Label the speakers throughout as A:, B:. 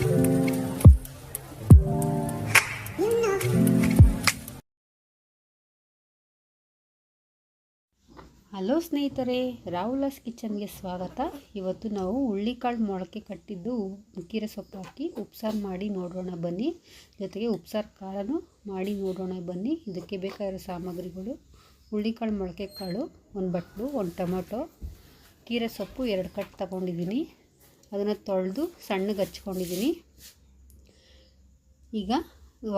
A: Hello ಸ್ನೇಹಿತರೆ, ರಾಹುಲಾಸ್ ಕಿಚನ್ಗೆ ಸ್ವಾಗತ. ಇವತ್ತು ನಾವು ಹುಳ್ಳಿಕಾಳು ಮೊಳಕೆ ಕಟ್ಟಿದ್ದು ಕೀರೆ ಸೊಪ್ಪು ಹಾಕಿ ಉಪ್ಸಾರು ಮಾಡಿ ನೋಡೋಣ ಬನ್ನಿ. ಜೊತೆಗೆ ಉಪ್ಸಾರು ಕಾಳನ್ನು ಮಾಡಿ ನೋಡೋಣ ಬನ್ನಿ. ಇದಕ್ಕೆ ಬೇಕಾಗಿರೋ ಸಾಮಗ್ರಿಗಳು, ಹುಳ್ಳಿಕಾಳು ಮೊಳಕೆ ಕಾಳು, ಒಂದು ಬಟ್ಲು, ಒಂದು ಟೊಮೊಟೊ, ಕೀರೆ ಸೊಪ್ಪು ಎರಡು ಕಟ್ ತಗೊಂಡಿದ್ದೀನಿ. ಅದನ್ನು ತೊಳೆದು ಸಣ್ಣಗೆ ಹಚ್ಕೊಂಡಿದ್ದೀನಿ ಈಗ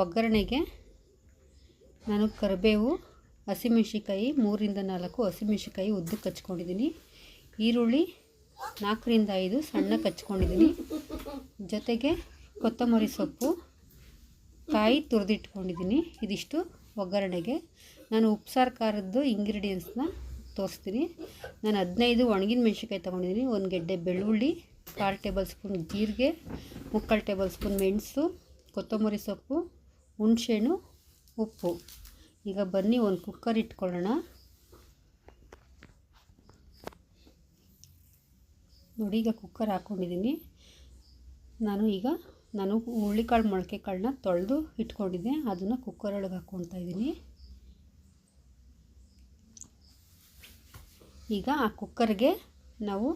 A: ಒಗ್ಗರಣೆಗೆ ನಾನು ಕರಿಬೇವು ಹಸಿಮೆಣ್ಸಿಕಾಯಿ ಮೂರಿಂದ ನಾಲ್ಕು ಹಸಿಮೆಣ್ಸಿಕಾಯಿ ಉದ್ದಕ್ಕೆ ಹಚ್ಕೊಂಡಿದ್ದೀನಿ ಈರುಳ್ಳಿ ನಾಲ್ಕರಿಂದ ಐದು ಸಣ್ಣಕ್ಕೆ ಹಚ್ಕೊಂಡಿದ್ದೀನಿ ಜೊತೆಗೆ ಕೊತ್ತಂಬರಿ ಸೊಪ್ಪು ಕಾಯಿ ತುರಿದಿಟ್ಕೊಂಡಿದ್ದೀನಿ ಇದಿಷ್ಟು ಒಗ್ಗರಣೆಗೆ. ನಾನು ಉಪ್ಸಾರು ಖಾರದ್ದು ಇಂಗ್ರೀಡಿಯೆಂಟ್ಸ್ನ ತೋರಿಸ್ತೀನಿ. ನಾನು ಹದಿನೈದು ಒಣಗಿನ ಮೆಣಸಿನ್ಕಾಯಿ ತೊಗೊಂಡಿದ್ದೀನಿ ಒಂದು ಗೆಡ್ಡೆ ಬೆಳ್ಳುಳ್ಳಿ ಕಾಲು ಟೇಬಲ್ ಸ್ಪೂನ್ ಜೀರಿಗೆ, ಮುಕ್ಕಾಲು ಟೇಬಲ್ ಸ್ಪೂನ್ ಮೆಣಸು, ಕೊತ್ತಂಬರಿ ಸೊಪ್ಪು, ಹುಣಸೆಹಣ್ಣು, ಉಪ್ಪು. ಈಗ ಬನ್ನಿ ಒಂದು ಕುಕ್ಕರ್ ಇಟ್ಕೊಳ್ಳೋಣ. ನೋಡಿ, ಈಗ ಕುಕ್ಕರ್ ಹಾಕ್ಕೊಂಡಿದ್ದೀನಿ ನಾನು ಈಗ, ನಾನು ಹುಳ್ಳಿಕಾಳು ಮೊಳಕೆ ಕಾಳನ್ನ ತೊಳೆದು ಇಟ್ಕೊಂಡಿದ್ದೆ. ಅದನ್ನು ಕುಕ್ಕರ್ ಒಳಗೆ ಹಾಕ್ಕೊಳ್ತಾ ಇದ್ದೀನಿ. ಈಗ ಆ ಕುಕ್ಕರ್ಗೆ ನಾವು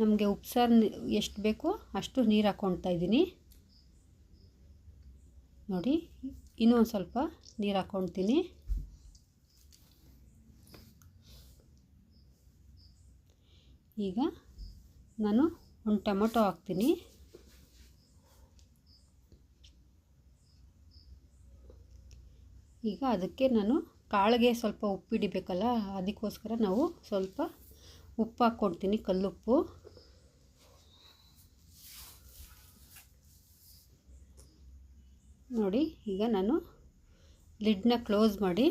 A: ನಮಗೆ ಉಪ್ಸಾರು ಎಷ್ಟು ಬೇಕೋ ಅಷ್ಟು ನೀರು ಹಾಕ್ಕೊಳ್ತಾ ಇದ್ದೀನಿ. ನೋಡಿ ಇನ್ನೂ ಒಂದು ಸ್ವಲ್ಪ ನೀರು ಹಾಕ್ಕೊಳ್ತೀನಿ ಈಗ ನಾನು ಒಂದು ಟೊಮೊಟೊ ಹಾಕ್ತೀನಿ. ಈಗ ಅದಕ್ಕೆ ನಾನು ಕಾಳಿಗೆ ಸ್ವಲ್ಪ ಉಪ್ಪು ಹಿಡಿಬೇಕಲ್ಲ ಅದಕ್ಕೋಸ್ಕರ ನಾವು ಸ್ವಲ್ಪ ಉಪ್ಪು ಹಾಕ್ಕೊಳ್ತೀನಿ ಕಲ್ಲುಪ್ಪು. ನೋಡಿ, ಈಗ ನಾನು ಲಿಡ್ನ ಕ್ಲೋಸ್ ಮಾಡಿ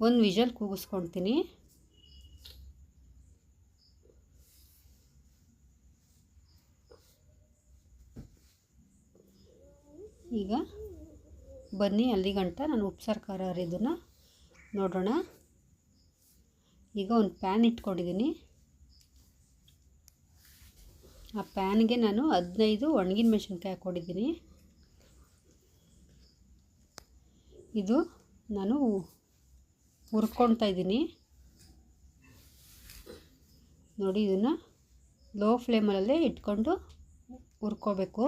A: ಒಂದು ವಿಷಲ್ ಕೂಗಿಸ್ಕೊಳ್ತೀನಿ. ಈಗ ಬನ್ನಿ ಅಲ್ಲಿಗಂಟ ನಾನು ಉಪ್ಸಾರು ಖಾರ ಇದನ್ನು ನೋಡೋಣ. ಈಗ ಒಂದು ಪ್ಯಾನ್ ಇಟ್ಕೊಂಡಿದ್ದೀನಿ. ಆ ಪ್ಯಾನ್ಗೆ ನಾನು ಹದಿನೈದು ಒಣಗಿನ ಮೆಣಸಿನ್ಕಾಯಿ ಹಾಕ್ಕೊಂಡಿದ್ದೀನಿ. ಇದು ನಾನು ಹುರ್ಕೊಳ್ತಾ ಇದ್ದೀನಿ. ನೋಡಿ, ಇದನ್ನು ಲೋ ಫ್ಲೇಮಲ್ಲೇ ಇಟ್ಕೊಂಡು ಹುರ್ಕೋಬೇಕು.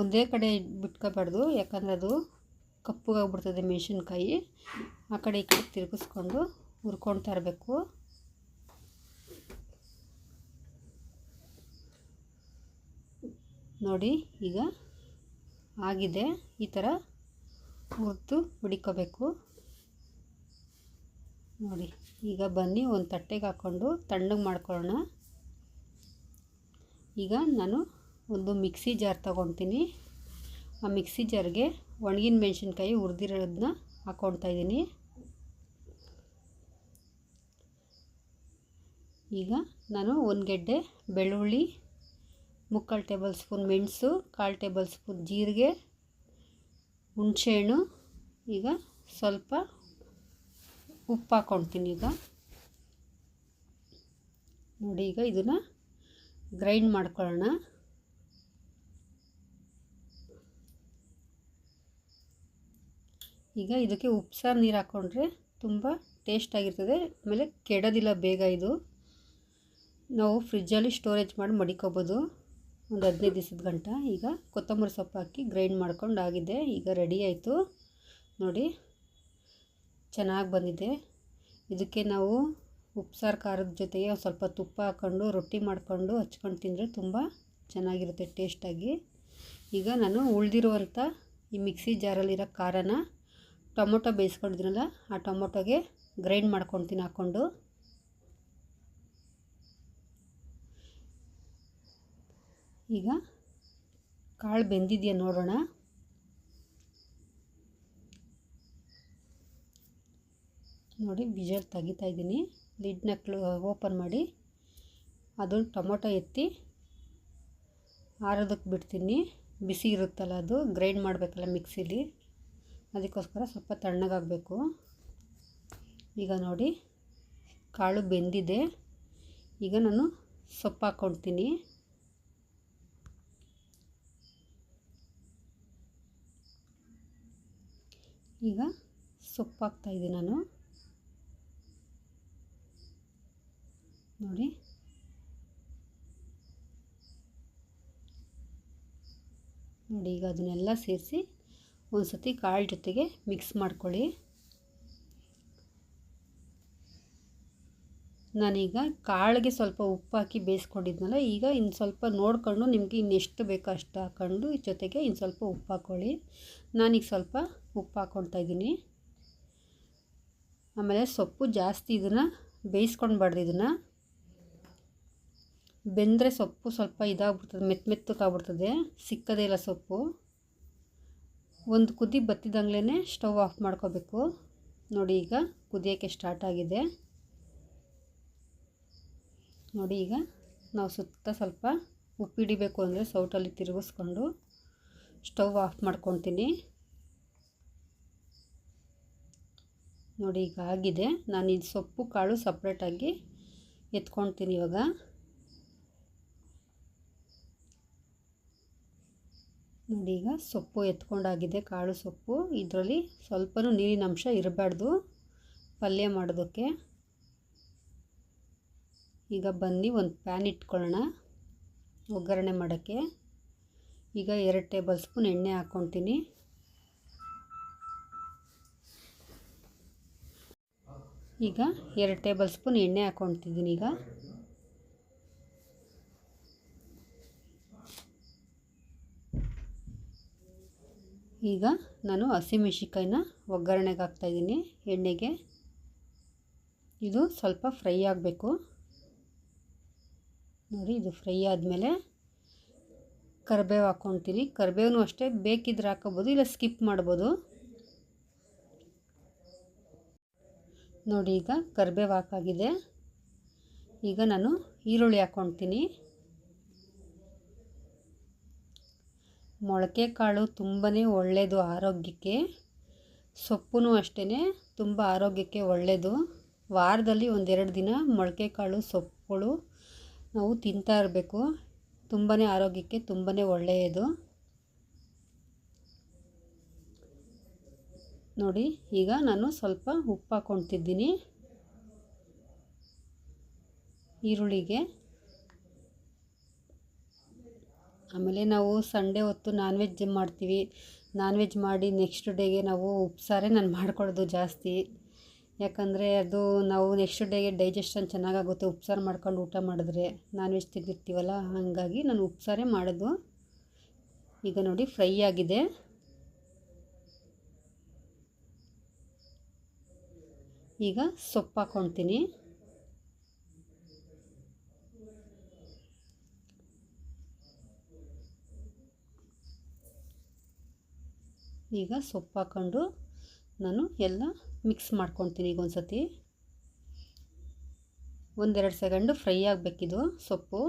A: ಒಂದೇ ಕಡೆ ಬಿಟ್ಕೋಬಾರ್ದು, ಯಾಕಂದರೆ ಅದು ಕಪ್ಪಗಾಗ್ಬಿಡ್ತದೆ ಮೆಣಸಿನ್ಕಾಯಿ. ಆ ಕಡೆ ಈ ಕಡೆ ತಿರುಗಿಸ್ಕೊಂಡು ಹುರ್ಕೊಳ್ತಾ ಇರಬೇಕು ನೋಡಿ, ಈಗ ಆಗಿದೆ. ಈ ಥರ ಹುರಿದು ಹುಡಿಕೋಬೇಕು. ನೋಡಿ, ಈಗ ಬನ್ನಿ, ಒಂದು ತಟ್ಟೆಗೆ ಹಾಕ್ಕೊಂಡು ತಣ್ಣಗೆ ಮಾಡ್ಕೊಳ್ಳೋಣ. ಈಗ ನಾನು ಒಂದು ಮಿಕ್ಸಿ ಜಾರ್ ತೊಗೊತೀನಿ. ಆ ಮಿಕ್ಸಿ ಜಾರ್ಗೆ ಒಣಗಿನ ಮೆಣಸಿನ್ಕಾಯಿ ಹುರಿದಿರೋದನ್ನ ಹಾಕ್ಕೊಳ್ತಾ ಇದ್ದೀನಿ. ಈಗ ನಾನು ಒಂದು ಗೆಡ್ಡೆ, ಬೆಳ್ಳುಳ್ಳಿ, ಮುಕ್ಕಾಲು ಟೇಬಲ್ ಸ್ಪೂನ್ ಮೆಣಸು, ಕಾಲು ಟೇಬಲ್ ಸ್ಪೂನ್ ಜೀರಿಗೆ, ಹುಣಸೆಹಣ್ಣು, ಈಗ ಸ್ವಲ್ಪ ಉಪ್ಪು ಹಾಕ್ಕೊಳ್ತೀನಿ ಈಗ. ನೋಡಿ ಈಗ ಇದನ್ನು ಗ್ರೈಂಡ್ ಮಾಡ್ಕೊಳ್ಳೋಣ. ಈಗ ಇದಕ್ಕೆ ಉಪ್ಸಾರು ನೀರು ಹಾಕ್ಕೊಂಡ್ರೆ ತುಂಬ ಟೇಸ್ಟಾಗಿರ್ತದೆ, ಆಮೇಲೆ ಕೆಡೋದಿಲ್ಲ ಬೇಗ ಇದು. ನಾವು ಫ್ರಿಜ್ಜಲ್ಲಿ ಸ್ಟೋರೇಜ್ ಮಾಡಿ ಮಡಿಕೋಬೋದು. ಒಂದು ಹದಿನೈದು ದಿವಸದ ಗಂಟ. ಈಗ ಕೊತ್ತಂಬರಿ ಸೊಪ್ಪು ಹಾಕಿ ಗ್ರೈಂಡ್ ಮಾಡ್ಕೊಂಡು ಆಗಿದೆ. ಈಗ ರೆಡಿ ಆಯಿತು. ನೋಡಿ, ಚೆನ್ನಾಗಿ ಬಂದಿದೆ. ಇದಕ್ಕೆ ನಾವು ಉಪ್ಸಾರು, ಖಾರದ ಜೊತೆಗೆ ಸ್ವಲ್ಪ ತುಪ್ಪ ಹಾಕ್ಕೊಂಡು ರೊಟ್ಟಿ ಮಾಡಿಕೊಂಡು ಹಚ್ಕೊಂಡು ತಿಂದರೆ ತುಂಬ ಚೆನ್ನಾಗಿರುತ್ತೆ ಟೇಸ್ಟಾಗಿ. ಈಗ ನಾನು ಉಳಿದಿರುವಂಥ ಈ ಮಿಕ್ಸಿ ಜಾರಲ್ಲಿರೋ ಖಾರನ ಟೊಮೊಟೊ ಬೇಯಿಸ್ಕೊಂಡಿದ್ದೀನಲ್ಲ ಆ ಟೊಮೊಟೊಗೆ ಗ್ರೈಂಡ್ ಮಾಡ್ಕೊತೀನಿ ಹಾಕ್ಕೊಂಡು ಈಗ ಕಾಳು ಬೆಂದಿದೆಯಾ ನೋಡೋಣ. ನೋಡಿ ವಿಜಲ್ ತೆಗಿತಾ ಇದ್ದೀನಿ. ಲಿಡ್ನ ಕ್ಲೋ ಓಪನ್ ಮಾಡಿ ಅದು ಟೊಮೊಟೊ ಎತ್ತಿ ಆರೋದಕ್ಕೆ ಬಿಡ್ತೀನಿ. ಬಿಸಿ ಇರುತ್ತಲ್ಲ ಅದು, ಗ್ರೈಂಡ್ ಮಾಡಬೇಕಲ್ಲ ಮಿಕ್ಸಿಲಿ. ಅದಕ್ಕೋಸ್ಕರ ಸ್ವಲ್ಪ ತಣ್ಣಗಾಗಬೇಕು. ಈಗ ನೋಡಿ ಕಾಳು ಬೆಂದಿದೆ. ಈಗ ನಾನು ಸೊಪ್ಪು ಹಾಕ್ಕೊಳ್ತೀನಿ ಈಗ ಸೊಪ್ಪು ಹಾಕ್ತಾಯಿದ್ದೆ ನಾನು. ನೋಡಿ. ನೋಡಿ, ಈಗ ಅದನ್ನೆಲ್ಲ ಸೇರಿಸಿ ಒಂದು ಸತಿ ಕಾಳು ಜೊತೆಗೆ ಮಿಕ್ಸ್ ಮಾಡ್ಕೊಳ್ಳಿ. ನಾನೀಗ ಕಾಳಿಗೆ ಸ್ವಲ್ಪ ಉಪ್ಪು ಹಾಕಿ ಬೇಯಿಸ್ಕೊಂಡಿದ್ನಲ್ಲ, ಈಗ ಇನ್ನು ಸ್ವಲ್ಪ ನೋಡಿಕೊಂಡು ನಿಮಗೆ ಇನ್ನೆಷ್ಟು ಬೇಕೋ ಅಷ್ಟು ಹಾಕ್ಕೊಂಡು ಜೊತೆಗೆ ಇನ್ನು ಸ್ವಲ್ಪ ಉಪ್ಪು ಹಾಕ್ಕೊಳ್ಳಿ ನಾನೀಗ ಸ್ವಲ್ಪ ಉಪ್ಪು ಹಾಕ್ಕೊಳ್ತಾ ಇದ್ದೀನಿ. ಆಮೇಲೆ ಸೊಪ್ಪು ಜಾಸ್ತಿ ಇದನ್ನು ಬೇಯಿಸ್ಕೊಳ್ಬಾರ್ದು ಇದನ್ನು. ಬೆಂದರೆ ಸೊಪ್ಪು ಸ್ವಲ್ಪ ಇದಾಗ್ಬಿಡ್ತದೆ ಮೆತ್ತ ಮೆತ್ತಕ್ಕಾಗ್ಬಿಡ್ತದೆ ಸಿಕ್ಕದೇ ಇಲ್ಲ ಸೊಪ್ಪು. ಒಂದು ಕುದಿ ಬತ್ತಿದಂಗ್ಲೇ ಸ್ಟವ್ ಆಫ್ ಮಾಡ್ಕೋಬೇಕು. ನೋಡಿ ಈಗ ಕುದಿಯೋಕ್ಕೆ ಸ್ಟಾರ್ಟ್ ಆಗಿದೆ. ನೋಡಿ ಈಗ ನಾವು ಸುತ್ತ ಸ್ವಲ್ಪ ಉಪ್ಪಿಡಿಬೇಕು ಅಂದರೆ ಸೌಟಲ್ಲಿ ತಿರುಗಿಸ್ಕೊಂಡು ಸ್ಟವ್ ಆಫ್ ಮಾಡ್ಕೊತೀನಿ. ನೋಡಿ ಈಗ ಆಗಿದೆ. ನಾನು ಇದು ಸೊಪ್ಪು ಕಾಳು ಸಪ್ರೇಟಾಗಿ ಎತ್ಕೊಳ್ತೀನಿ ಇವಾಗ. ನೋಡಿ ಈಗ ಸೊಪ್ಪು ಎತ್ಕೊಂಡಾಗಿದೆ ಕಾಳು ಸೊಪ್ಪು. ಇದರಲ್ಲಿ ಸ್ವಲ್ಪನೂ ನೀರಿನ ಅಂಶ ಇರಬಾರ್ದು. ಪಲ್ಯ ಮಾಡೋದಕ್ಕೆ. ಈಗ ಬನ್ನಿ ಒಂದು ಪ್ಯಾನ್ ಇಟ್ಕೊಳ್ಳೋಣ. ಒಗ್ಗರಣೆ ಮಾಡೋಕ್ಕೆ. ಈಗ ಎರಡು ಟೇಬಲ್ ಸ್ಪೂನ್ ಎಣ್ಣೆ ಹಾಕ್ಕೊತೀನಿ ಈಗ ಎರಡು ಟೇಬಲ್ ಸ್ಪೂನ್ ಎಣ್ಣೆ ಹಾಕ್ಕೊತಿದ್ದೀನಿ ಈಗ. ಈಗ ನಾನು ಹಸಿಮೆಣ್ಸಿಕಾಯಿನ ಒಗ್ಗರಣೆಗೆ ಹಾಕ್ತಾಯಿದ್ದೀನಿ ಎಣ್ಣೆಗೆ. ಇದು ಸ್ವಲ್ಪ ಫ್ರೈ ಆಗಬೇಕು. ನೋಡಿ, ಇದು ಫ್ರೈ ಆದಮೇಲೆ ಕರಿಬೇವು ಹಾಕ್ಕೊತೀನಿ. ಕರಿಬೇವು ಅಷ್ಟೇ, ಬೇಕಿದ್ರೆ ಹಾಕೋಬೋದು ಇಲ್ಲ ಸ್ಕಿಪ್ ಮಾಡ್ಬೋದು. ನೋಡಿ, ಈಗ ಕರಿಬೇವು ಹಾಕಾಗಿದೆ. ಈಗ ನಾನು ಈರುಳ್ಳಿ ಹಾಕ್ಕೊತೀನಿ. ಮೊಳಕೆ ಕಾಳು ತುಂಬಾ ಒಳ್ಳೆಯದು ಆರೋಗ್ಯಕ್ಕೆ. ಸೊಪ್ಪು ಅಷ್ಟೇ ತುಂಬ ಆರೋಗ್ಯಕ್ಕೆ ಒಳ್ಳೆಯದು ವಾರದಲ್ಲಿ ಒಂದೆರಡು ದಿನ ಮೊಳಕೆ ಕಾಳು ಸೊಪ್ಪುಗಳು ನಾವು ತಿಂತಾ ಇರಬೇಕು. ತುಂಬಾ ಆರೋಗ್ಯಕ್ಕೆ ತುಂಬಾ ಒಳ್ಳೆಯದು. ನೋಡಿ, ಈಗ ನಾನು ಸ್ವಲ್ಪ ಉಪ್ಪು ಹಾಕ್ಕೊಳ್ತಿದ್ದೀನಿ. ಈರುಳ್ಳಿಗೆ. ಆಮೇಲೆ ನಾವು ಸಂಡೇ ಹೊತ್ತು ನಾನ್ ವೆಜ್ ಮಾಡ್ತೀವಿ. ನಾನ್ ವೆಜ್ ಮಾಡಿ ನೆಕ್ಸ್ಟ್ ಡೇಗೆ ನಾವು ಉಪ್ಸಾರೇ ನಾನು ಮಾಡ್ಕೊಳ್ಳೋದು ಜಾಸ್ತಿ. ಯಾಕಂದರೆ ಅದು ನಾವು ನೆಕ್ಸ್ಟ್ ಡೇಗೆ ಡೈಜೆಷನ್ ಚೆನ್ನಾಗಾಗುತ್ತೆ, ಉಪ್ಸಾರು ಮಾಡ್ಕೊಂಡು ಊಟ ಮಾಡಿದ್ರೆ ನಾನ್ ವೆಜ್ ತಿಂದಿರ್ತೀವಲ್ಲ, ಹಾಗಾಗಿ ನಾನು ಉಪ್ಸಾರೇ ಮಾಡೋದು. ಈಗ ನೋಡಿ ಫ್ರೈ ಆಗಿದೆ. ಈಗ ಸೊಪ್ಪು ಹಾಕ್ಕೊಳ್ತೀನಿ. ಈಗ ಸೊಪ್ಪು ಹಾಕ್ಕೊಂಡು ನಾನು ಎಲ್ಲ ಮಿಕ್ಸ್ ಮಾಡ್ಕೊತೀನಿ ಈಗ ಒಂದು ಸತಿ ಒಂದೆರಡು ಸೆಕೆಂಡು ಫ್ರೈ ಆಗಬೇಕಿದು ಸೊಪ್ಪು.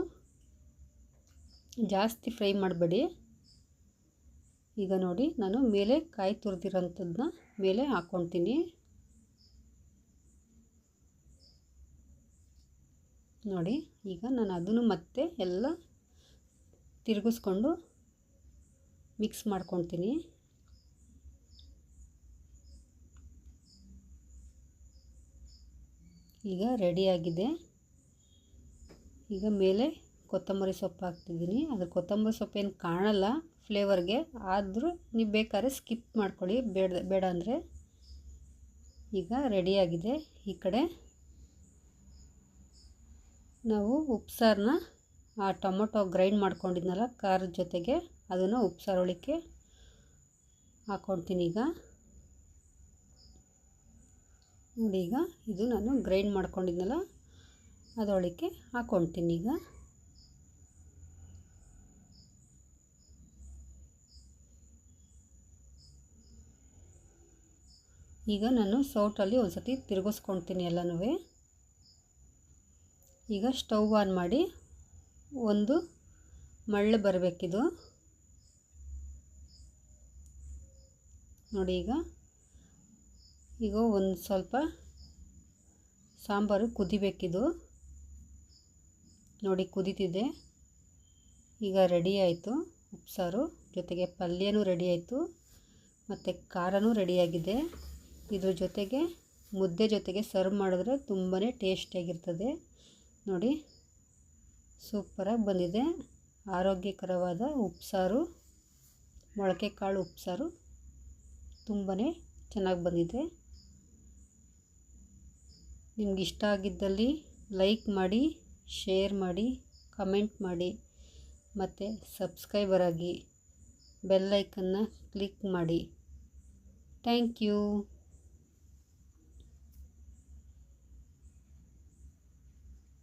A: ಜಾಸ್ತಿ ಫ್ರೈ ಮಾಡಬೇಡಿ. ಈಗ ನೋಡಿ ನಾನು ಮೇಲೆ ಕಾಯಿ ತುರಿದಿರೋಂಥದ್ದನ್ನ ಮೇಲೆ ಹಾಕ್ಕೊತೀನಿ ನೋಡಿ ಈಗ ನಾನು ಅದನ್ನು ಮತ್ತೆ ಎಲ್ಲ ತಿರುಗಿಸ್ಕೊಂಡು ಮಿಕ್ಸ್ ಮಾಡ್ಕೊತೀನಿ ಈಗ ರೆಡಿಯಾಗಿದೆ ಈಗ ಮೇಲೆ ಕೊತ್ತಂಬರಿ ಸೊಪ್ಪು ಹಾಕ್ತಿದ್ದೀನಿ. ಅದ್ರ ಕೊತ್ತಂಬರಿ ಸೊಪ್ಪು ಏನು ಕಾಣಲ್ಲ ಫ್ಲೇವರ್ಗೆ ಆದರೂ ನೀವು ಬೇಕಾದ್ರೆ ಸ್ಕಿಪ್ ಮಾಡ್ಕೊಳ್ಳಿ. ಬೇಡ ಬೇಡ ಅಂದರೆ. ಈಗ ರೆಡಿಯಾಗಿದೆ ಈ ಕಡೆ ನಾವು ಉಪ್ಸಾರನ್ನ ಆ ಟೊಮೊಟೊ ಗ್ರೈಂಡ್ ಮಾಡ್ಕೊಂಡಿದ್ನಲ್ಲ ಖಾರದ ಜೊತೆಗೆ, ಅದನ್ನು ಉಪ್ಸಾರೊಳಿಕ್ಕೆ ಹಾಕ್ಕೊಳ್ತೀನಿ ಈಗ. ನೋಡಿ ಈಗ ಇದು ನಾನು ಗ್ರೈಂಡ್ ಮಾಡ್ಕೊಂಡಿದ್ನಲ್ಲ, ಅದೊಳಕ್ಕೆ ಹಾಕ್ಕೊಳ್ತೀನಿ ಈಗ. ಈಗ ನಾನು ಸೌಟಲ್ಲಿ ಒಂದು ಸತಿ ತಿರುಗಿಸ್ಕೊಳ್ತೀನಿ ಎಲ್ಲನೂ ಈಗ ಸ್ಟವ್ ಆನ್ ಮಾಡಿ ಒಂದು ಮಳ್ಳೆ ಬರಬೇಕಿದು. ನೋಡಿ ಈಗ. ಈಗ ಒಂದು ಸ್ವಲ್ಪ ಸಾಂಬಾರು ಕುದಿಬೇಕಿದು. ನೋಡಿ ಕುದೀತಿದೆ. ಈಗ ರೆಡಿ ಆಯಿತು ಉಪ್ಸಾರು. ಜೊತೆಗೆ ಪಲ್ಯನೂ ರೆಡಿ ಆಯಿತು. ಮತ್ತು ಖಾರನೂ ರೆಡಿಯಾಗಿದೆ ಇದ್ರ ಜೊತೆಗೆ ಮುದ್ದೆ ಜೊತೆಗೆ ಸರ್ವ್ ಮಾಡಿದ್ರೆ ತುಂಬಾ ಟೇಸ್ಟಿಯಾಗಿರ್ತದೆ ನೋಡಿ ಸೂಪರಾಗಿ ಬಂದಿದೆ. ಆರೋಗ್ಯಕರವಾದ ಉಪ್ಸಾರು ಮೊಳಕೆ ಕಾಳು ಉಪ್ಸಾರು ತುಂಬಾ ಚೆನ್ನಾಗಿ ಬಂದಿದೆ. ನಿಮ್ಗೆ ಇಷ್ಟ ಆಗಿದ್ದಲ್ಲಿ ಲೈಕ್ ಮಾಡಿ, ಶೇರ್ ಮಾಡಿ, ಕಮೆಂಟ್ ಮಾಡಿ ಮತ್ತು ಸಬ್ಸ್ಕ್ರೈಬರ್ ಆಗಿ ಬೆಲ್ಲೈಕನ್ನ ಕ್ಲಿಕ್ ಮಾಡಿ. Thank you.